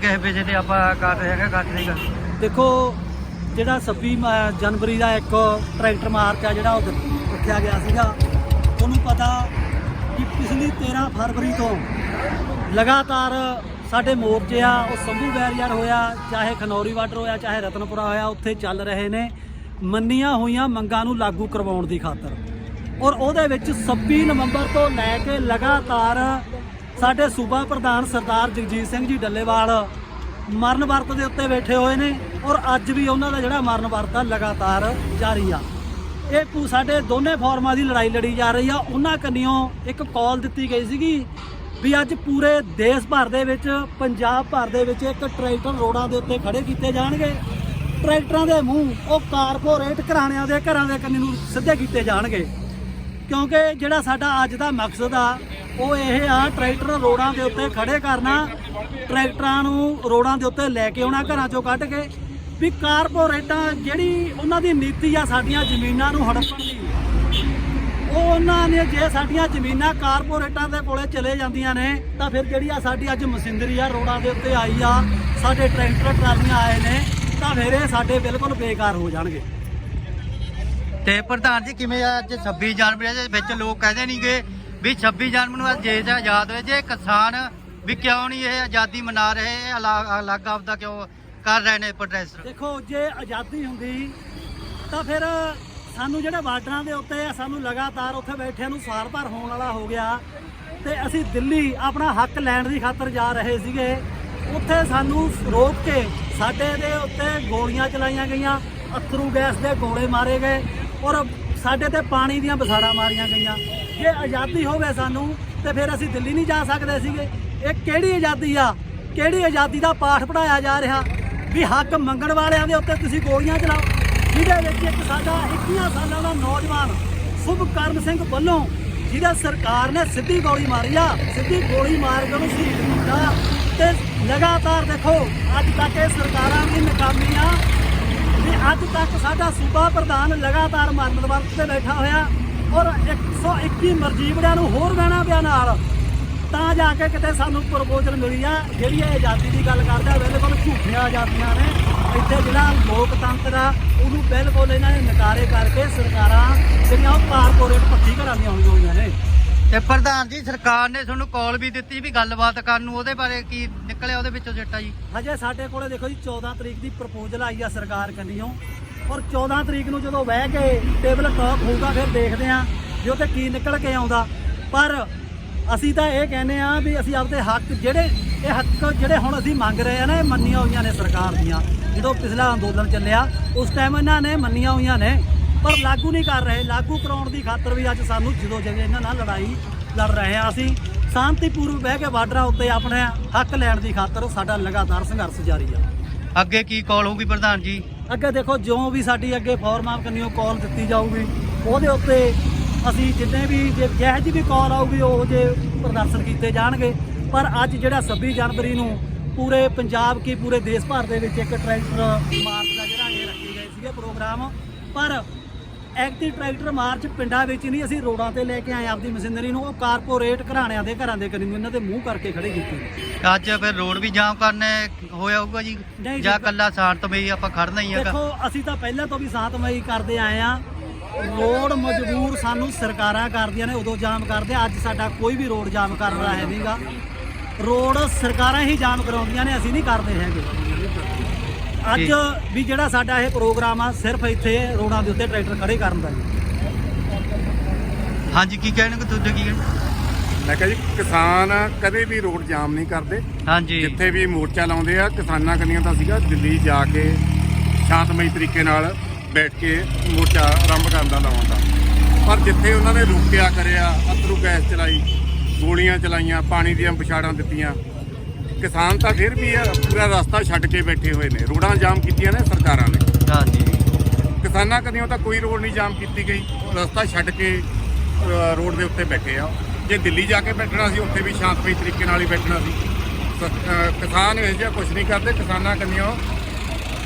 ਕਿਸੇ ਵਿਜੇ ਤੇ ਆਪਾਂ ਕਰ ਹੈਗਾ ਕਰ ਰਹੇਗਾ ਦੇਖੋ, ਜਿਹੜਾ 26 ਮ- ਜਨਵਰੀ ਦਾ ਇੱਕ ਟਰੈਕਟਰ ਮਾਰਚ ਆ ਜਿਹੜਾ ਉਹ ਰੱਖਿਆ ਗਿਆ ਸੀਗਾ ਤੁਹਾਨੂੰ ਪਤਾ ਕਿ ਪਿਛਲੀ 13 ਫਰਵਰੀ ਤੋਂ ਲਗਾਤਾਰ ਸਾਡੇ ਮੋਰਚੇ ਆ, ਉਹ ਸੰਭੂ ਬੈਰੀਅਰ ਹੋਇਆ, ਚਾਹੇ ਖਨੌਰੀ ਵਾਟਰ ਹੋਇਆ, ਚਾਹੇ ਰਤਨਪੁਰਾ ਹੋਇਆ, ਉੱਥੇ ਚੱਲ ਰਹੇ ਨੇ, ਮੰਨੀਆਂ ਹੋਈਆਂ ਮੰਗਾਂ ਨੂੰ ਲਾਗੂ ਕਰਵਾਉਣ ਦੀ ਖਾਤਰ। ਔਰ ਉਹਦੇ ਵਿੱਚ 26 ਨਵੰਬਰ ਤੋਂ ਲੈ ਕੇ ਲਗਾਤਾਰ ਸਾਡੇ ਸੂਬਾ ਪ੍ਰਧਾਨ ਸਰਦਾਰ ਜਗਜੀਤ ਸਿੰਘ ਜੀ ਡੱਲੇਵਾਲ ਮਰਨ ਵਰਤ ਦੇ ਉੱਤੇ ਬੈਠੇ ਹੋਏ ਨੇ ਔਰ ਅੱਜ ਵੀ ਉਹਨਾਂ ਦਾ ਜਿਹੜਾ ਮਰਨ ਵਰਤ ਆ ਲਗਾਤਾਰ ਜਾਰੀ ਆ। ਇਹ ਕੋ ਸਾਡੇ ਦੋਨੇ ਫੋਰਮਾਂ ਦੀ ਲੜਾਈ ਲੜੀ ਜਾ ਰਹੀ ਆ। ਉਹਨਾਂ ਕੰਨਿਓ ਇੱਕ ਕਾਲ ਦਿੱਤੀ ਗਈ ਸੀਗੀ ਵੀ ਅੱਜ ਪੂਰੇ ਦੇਸ਼ ਭਰ ਦੇ ਵਿੱਚ, ਪੰਜਾਬ ਭਰ ਦੇ ਵਿੱਚ ਇੱਕ ਟਰੈਕਟਰ ਰੋਡਾਂ ਦੇ ਉੱਤੇ ਖੜੇ ਕੀਤੇ ਜਾਣਗੇ। ਟਰੈਕਟਰਾਂ ਦੇ ਮੂੰਹ ਉਹ ਕਾਰਪੋਰੇਟ ਘਰਾਣਿਆਂ ਦੇ ਘਰਾਂ ਦੇ ਕੰਨੀ ਨੂੰ ਸਿੱਧੇ ਕੀਤੇ ਜਾਣਗੇ। ਕਿਉਂਕਿ ਜਿਹੜਾ ਸਾਡਾ ਅੱਜ ਦਾ ਮਕਸਦ ਆ ਉਹ ਇਹ ਆ, ਟਰੈਕਟਰ ਰੋਡਾਂ ਦੇ ਉੱਤੇ ਖੜੇ ਕਰਨਾ। ਟਰੈਕਟਰਾਂ ਨੂੰ ਰੋਡਾਂ ਦੇ ਉੱਤੇ ਲੈ ਕੇ ਆਉਣਾ, ਘਰਾਂ ਚੋਂ ਕੱਢ ਕੇ। ਵੀ ਕਾਰਪੋਰੇਟਾਂ ਜਿਹੜੀ ਉਹਨਾਂ ਦੀ ਨੀਤੀ ਆ ਸਾਡੀਆਂ ਜ਼ਮੀਨਾਂ ਨੂੰ ਹੜਪਣ ਦੀ ਉਹ ਉਹਨਾਂ ਨੇ ਜੇ ਸਾਡੀਆਂ ਜ਼ਮੀਨਾਂ ਕਾਰਪੋਰੇਟਾਂ ਦੇ ਕੋਲੇ ਚਲੇ ਜਾਂਦੀਆਂ ਨੇ, ਤਾਂ ਫਿਰ ਜਿਹੜੀ ਆ ਸਾਡੀ ਅੱਜ ਮਸ਼ੀਨਰੀ ਆ ਰੋਡਾਂ ਦੇ ਉੱਤੇ ਆਈ ਆ, ਸਾਡੇ ਟਰੈਕਟਰ ਟਰਾਲੀਆਂ ਆਏ ਨੇ, ਤਾਂ ਫਿਰ ਇਹ ਸਾਡੇ ਬਿਲਕੁਲ ਬੇਕਾਰ ਹੋ ਜਾਣਗੇ। ਤੇ ਪ੍ਰਧਾਨ ਜੀ, ਕਿਵੇਂ ਆ ਅੱਜ 26 ਜਨਵਰੀ ਦੇ ਵਿੱਚ ਲੋਕ ਕਹਿੰਦੇ ਨਹੀਂਗੇ ਵੀ 26 ਜਨਵਰੀ ਨੂੰ ਅੱਜ ਦੇਸ਼ ਆਜ਼ਾਦ ਹੋਇਆ ਜੇ ਕਿਸਾਨ ਵੀ ਕਿਉਂ ਨਹੀਂ ਇਹ ਆਜ਼ਾਦੀ ਮਨਾ ਰਹੇ, ਇਹ ਅਲੱਗ ਅਲੱਗ ਆਪਦਾ ਕਿਉਂ ਕਰ ਰਹੇ ਨੇ ਪ੍ਰੋਟੈਸਟ ਦੇਖੋ, ਜੇ ਆਜ਼ਾਦੀ ਹੁੰਦੀ, ਤਾਂ ਫਿਰ ਸਾਨੂੰ ਜਿਹੜੇ ਬਾਰਡਰਾਂ ਦੇ ਉੱਤੇ ਸਾਨੂੰ ਲਗਾਤਾਰ ਉੱਥੇ ਬੈਠਿਆਂ ਨੂੰ ਸਾਰ ਭਰ ਹੋਣ ਵਾਲਾ ਹੋ ਗਿਆ ਤੇ ਅਸੀਂ ਦਿੱਲੀ ਆਪਣਾ ਹੱਕ ਲੈਣ ਦੀ ਖਾਤਰ ਜਾ ਰਹੇ ਸੀਗੇ। ਉੱਥੇ ਸਾਨੂੰ ਰੋਕ ਕੇ ਸਾਡੇ ਦੇ ਉੱਤੇ ਗੋਲੀਆਂ ਚਲਾਈਆਂ ਗਈਆਂ, ਅਥਰੂ ਗੈਸ ਦੇ ਗੋਲੇ ਮਾਰੇ ਗਏ ਔਰ ਸਾਡੇ ਤੇ ਪਾਣੀ ਦੀਆਂ ਬਸਾੜਾਂ ਮਾਰੀਆਂ ਗਈਆਂ। ਜੇ ਆਜ਼ਾਦੀ ਹੋਵੇ ਸਾਨੂੰ, ਤੇ ਫਿਰ ਅਸੀਂ ਦਿੱਲੀ ਨਹੀਂ ਜਾ ਸਕਦੇ ਸੀਗੇ। ਇਹ ਕਿਹੜੀ ਆਜ਼ਾਦੀ ਆ? ਕਿਹੜੀ ਆਜ਼ਾਦੀ ਦਾ ਪਾਠ ਪੜਾਇਆ ਜਾ ਰਿਹਾ? ਵੀ ਹੱਕ ਮੰਗਣ ਵਾਲਿਆਂ ਦੇ ਉੱਤੇ ਤੁਸੀਂ ਗੋਲੀਆਂ ਚਲਾਓ। ਜਿਹਦੇ ਵਿੱਚ ਇੱਕ ਸਾਡਾ 21 ਸਾਲਾਂ ਦਾ ਨੌਜਵਾਨ ਸੁਭਕਰਨ ਸਿੰਘ ਵੱਲੋਂ ਜਿਹਦਾ ਸਰਕਾਰ ਨੇ ਸਿੱਧੀ ਗੋਲੀ ਮਾਰੀ ਆ, ਸਿੱਧੀ ਗੋਲੀ ਮਾਰ ਕੇ ਉਹਨੂੰ ਸ਼ਹੀਦ ਕੀਤਾ। ਤੇ ਲਗਾਤਾਰ ਦੇਖੋ, ਅੱਜ ਤੱਕ ਇਹ ਸਰਕਾਰਾਂ ਦੀ ਨਾਕਾਮੀ ਆ ਵੀ ਅੱਜ ਤੱਕ ਸਾਡਾ ਸੂਬਾ ਪ੍ਰਧਾਨ ਲਗਾਤਾਰ ਮਰਨ ਵਰਤ ਤੇ ਬੈਠਾ ਹੋਇਆ ਔਰ 121 ਮਰਜੀਵੜਿਆਂ ਨੂੰ ਹੋਰ ਬਹਿਣਾ ਪਿਆ ਨਾਲ, ਤਾਂ ਜਾ ਕੇ ਕਿਤੇ ਸਾਨੂੰ ਪ੍ਰਪੋਜ਼ਲ ਮਿਲੀ ਆ। ਜਿਹੜੀ ਇਹ ਆਜ਼ਾਦੀ ਦੀ ਗੱਲ ਕਰਦਾ ਬਿਲਕੁਲ ਝੂਠੀਆਂ ਆਜ਼ਾਦੀਆਂ ਨੇ। ਇੱਥੇ ਜਿਹੜਾ ਲੋਕਤੰਤਰ ਆ, ਉਹਨੂੰ ਬਿਲਕੁਲ ਇਹਨਾਂ ਨੇ ਨਕਾਰੇ ਕਰਕੇ ਸਰਕਾਰਾਂ ਜਿਹੜੀਆਂ ਉਹ ਕਾਰਪੋਰੇਟ ਪੱਖੀ ਘਰਾਂ ਦੀਆਂ ਹੋਈਆਂ ਹੋਈਆਂ ਨੇ। ਤੇ ਪ੍ਰਧਾਨ ਜੀ, ਸਰਕਾਰ ਨੇ ਤੁਹਾਨੂੰ ਕਾਲ ਵੀ ਦਿੱਤੀ ਵੀ ਗੱਲਬਾਤ ਕਰਨ ਨੂੰ, ਉਹਦੇ ਬਾਰੇ ਕੀ ਨਿਕਲਿਆ ਉਹਦੇ ਵਿੱਚੋਂ ਸਿੱਟਾ ਜੀ? ਹਜੇ ਸਾਡੇ ਕੋਲੇ ਦੇਖੋ ਜੀ 14 ਤਰੀਕ ਦੀ ਪ੍ਰਪੋਜ਼ਲ ਆਈ ਆ ਸਰਕਾਰ ਕੰਨੀਓ। ਔਰ 14 ਤਰੀਕ ਨੂੰ ਜਦੋਂ ਬਹਿ ਕੇ ਟੇਬਲ ਟਾਕ ਹੋਊਗਾ, ਫਿਰ ਦੇਖਦੇ ਆਂ ਵੀ ਉੱਥੇ ਕੀ ਨਿਕਲ ਕੇ ਆਉਂਦਾ। ਪਰ ਅਸੀਂ ਤਾਂ ਇਹ ਕਹਿੰਦੇ ਆ ਵੀ ਅਸੀਂ ਆਪਦੇ ਹੱਕ ਜਿਹੜੇ, ਇਹ ਹੱਕ ਜਿਹੜੇ ਹੁਣ ਅਸੀਂ ਮੰਗ ਰਹੇ ਆ ਨਾ, ਇਹ ਮੰਨੀਆਂ ਹੋਈਆਂ ਨੇ ਸਰਕਾਰ ਦੀਆਂ। ਜਦੋਂ ਪਿਛਲਾ ਅੰਦੋਲਨ ਚੱਲਿਆ, ਉਸ ਟਾਈਮ ਇਹਨਾਂ ਨੇ ਮੰਨੀਆਂ ਹੋਈਆਂ ਨੇ ਪਰ ਲਾਗੂ ਨਹੀਂ ਕਰ ਰਹੇ। ਲਾਗੂ ਕਰਾਉਣ ਦੀ ਖਾਤਰ ਵੀ ਅੱਜ ਸਾਨੂੰ ਜਦੋਂ ਜਗੇ ਇਹਨਾਂ ਨਾਲ ਲੜਾਈ ਲੜ ਰਹੇ ਆ ਅਸੀਂ ਸ਼ਾਂਤੀਪੂਰਵਕ ਬਹਿ ਕੇ ਬਾਰਡਰਾਂ ਉੱਤੇ ਆਪਣੇ ਹੱਕ ਲੈਣ ਦੀ ਖਾਤਰ ਸਾਡਾ ਲਗਾਤਾਰ ਸੰਘਰਸ਼ ਜਾਰੀ ਆ। ਅੱਗੇ ਕੀ ਕਾਲ ਹੋਊਗੀ ਪ੍ਰਧਾਨ ਜੀ? ਅੱਗੇ ਦੇਖੋ ਜਿਉਂ ਵੀ ਸਾਡੀ ਅੱਗੇ ਫਾਰਮਾਂ ਕੰਨਿਓ ਕਾਲ ਦਿੱਤੀ ਜਾਊਗੀ ਉਹਦੇ ਉੱਤੇ ਅਸੀਂ ਜਿੰਨੇ ਵੀ ਜੇ ਜਿਹੋ ਜਿਹੀ ਵੀ ਕਾਲ ਆਊਗੀ ਉਹ ਜੇ ਪ੍ਰਦਰਸ਼ਨ ਕੀਤੇ ਜਾਣਗੇ। ਪਰ ਅੱਜ ਜਿਹੜਾ 26 ਜਨਵਰੀ ਨੂੰ ਪੂਰੇ ਪੰਜਾਬ ਕੀ ਪੂਰੇ ਦੇਸ਼ ਭਰ ਦੇ ਵਿੱਚ ਇੱਕ ਟਰੈਕਟਰ ਮਾਰਚ ਦਾ ਜਿਹੜਾ ਇਹ ਰੱਖੇ ਗਏ ਸੀਗੇ ਪ੍ਰੋਗਰਾਮ ਪਰ ਐਕਟਿਵ ਟਰੈਕਟਰ ਮਾਰਚ ਪਿੰਡਾਂ ਵਿੱਚ ਨਹੀਂ ਅਸੀਂ ਰੋਡਾਂ ਤੇ ਲੈ ਕੇ ਆਏ ਆਪਦੀ ਮਸ਼ੀਨਰੀ ਨੂੰ। ਉਹ ਕਾਰਪੋਰੇਟ ਘਰਾਣਿਆਂ ਦੇ ਘਰਾਂ ਦੇ ਕਰੀ ਇਹਨਾਂ ਦੇ ਮੂੰਹ ਕਰਕੇ ਖੜੇ ਕੀਤੇ ਅੱਜ ਫਿਰ ਰੋਡ ਵੀ ਜਾਮ ਕਰਨੇ ਹੋਇਆ ਹੋਊਗਾ ਜੀ? ਨਹੀਂ ਜਾਂ ਜੀ। ਕੱਲਾ ਸ਼ਾਂਤਮਈ ਆਪਾਂ ਖੜਨਾ ਹੀ ਹੈਗਾ ਦੇਖੋ ਅਸੀਂ ਤਾਂ ਪਹਿਲਾਂ ਤੋਂ ਵੀ ਸ਼ਾਂਤਮਈ ਕਰਦੇ ਆਏ ਆ ਰੋਡ ਮਜਬੂਰ ਸਾਨੂੰ ਸਰਕਾਰਾਂ ਕਰਦੀਆਂ ਨੇ ਉਦੋਂ ਜਾਮ ਕਰਦੇ ਆ। ਅੱਜ ਸਾਡਾ ਕੋਈ ਵੀ ਰੋਡ ਜਾਮ ਕਰਨ ਵਾਲਾ ਹੈ ਨਹੀਂਗਾ ਰੋਡ ਸਰਕਾਰਾਂ ਹੀ ਜਾਮ ਕਰਾਉਂਦੀਆਂ ਨੇ ਅਸੀਂ ਨਹੀਂ ਕਰਦੇ ਹੈਗੇ। ਅੱਜ। ਵੀ ਜਿਹੜਾ ਸਾਡਾ ਇਹ ਪ੍ਰੋਗਰਾਮ ਆ ਸਿਰਫ ਇੱਥੇ ਰੋਡਾਂ ਦੇ ਉੱਤੇ ਟਰੈਕਟਰ ਖੜੇ ਕਰਨ ਦਾ ਜੀ। ਹਾਂਜੀ ਕੀ ਕਹਿਣਗੇ ਤੁਸੀਂ ਕੀ ਕਹਿਣ? ਮੈਂ ਕਿਹਾ ਜੀ ਕਿਸਾਨ ਕਦੇ ਵੀ ਰੋਡ ਜਾਮ ਨਹੀਂ ਕਰਦੇ। ਹਾਂਜੀ। ਜਿੱਥੇ ਵੀ ਮੋਰਚਾ ਲਾਉਂਦੇ ਆ ਕਿਸਾਨਾਂ ਕੰਨੀਆਂ ਤਾਂ ਸੀਗਾ ਦਿੱਲੀ ਜਾ ਕੇ ਸ਼ਾਂਤਮਈ ਤਰੀਕੇ ਨਾਲ ਬੈਠ ਕੇ ਮੋਰਚਾ ਆਰੰਭ ਕਰਨ ਦਾ ਲਾਉਣ ਦਾ ਪਰ ਜਿੱਥੇ ਉਹਨਾਂ ਨੇ ਰੁਕਿਆ ਕਰਿਆ ਅਥਰੂ ਗੈਸ ਚਲਾਈ ਗੋਲੀਆਂ ਚਲਾਈਆਂ ਪਾਣੀ ਦੀਆਂ ਵਿਛਾੜਾਂ ਦਿੱਤੀਆਂ ਕਿਸਾਨ ਤਾਂ ਫਿਰ ਵੀ ਆ ਪੂਰਾ ਰਸਤਾ ਛੱਡ ਕੇ ਬੈਠੇ ਹੋਏ ਨੇ। ਰੋਡਾਂ ਜਾਮ ਕੀਤੀਆਂ ਨੇ ਸਰਕਾਰਾਂ ਨੇ। ਹਾਂਜੀ। ਕਿਸਾਨਾਂ ਕੰਨੀਆਂ ਤਾਂ ਕੋਈ ਰੋਡ ਨਹੀਂ ਜਾਮ ਕੀਤੀ ਗਈ। ਰਸਤਾ ਛੱਡ ਕੇ ਰੋਡ ਦੇ ਉੱਤੇ ਬੈਠੇ ਆ। ਜੇ ਦਿੱਲੀ ਜਾ ਕੇ ਬੈਠਣਾ ਸੀ ਉੱਥੇ ਵੀ ਸ਼ਾਂਤਮਈ ਤਰੀਕੇ ਨਾਲ ਹੀ ਬੈਠਣਾ ਸੀ। ਕਿਸਾਨ ਇਹ ਜਿਹਾ ਕੁਝ ਨਹੀਂ ਕਰਦੇ। ਕਿਸਾਨਾਂ ਕੰਨੀਆਂ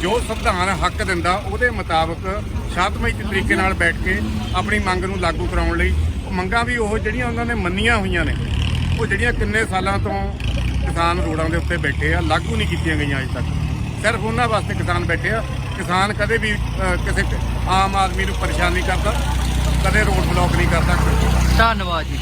ਜੋ ਸੰਵਿਧਾਨ ਹੱਕ ਦਿੰਦਾ ਉਹਦੇ ਮੁਤਾਬਕ ਸ਼ਾਂਤਮਈ ਤਰੀਕੇ ਨਾਲ ਬੈਠ ਕੇ ਆਪਣੀ ਮੰਗ ਨੂੰ ਲਾਗੂ ਕਰਾਉਣ ਲਈ ਮੰਗਾਂ ਵੀ ਉਹ ਜਿਹੜੀਆਂ ਉਹਨਾਂ ਨੇ ਮੰਨੀਆਂ ਹੋਈਆਂ ਨੇ ਉਹ ਜਿਹੜੀਆਂ ਕਿੰਨੇ ਸਾਲਾਂ ਤੋਂ ਕਿਸਾਨ ਰੋਡਾਂ ਦੇ ਉੱਤੇ ਬੈਠੇ ਆ, ਲਾਗੂ ਨਹੀਂ ਕੀਤੀਆਂ ਗਈਆਂ ਅਜੇ ਤੱਕ। ਸਿਰਫ ਉਹਨਾਂ ਵਾਸਤੇ ਕਿਸਾਨ ਬੈਠੇ ਆ, ਕਿਸਾਨ ਕਦੇ ਵੀ ਕਿਸੇ ਆਮ ਆਦਮੀ ਨੂੰ ਪਰੇਸ਼ਾਨ ਨਹੀਂ ਕਰਦਾ, ਕਦੇ ਰੋਡ ਬਲੌਕ ਨਹੀਂ ਕਰਦਾ। ਧੰਨਵਾਦ ਜੀ।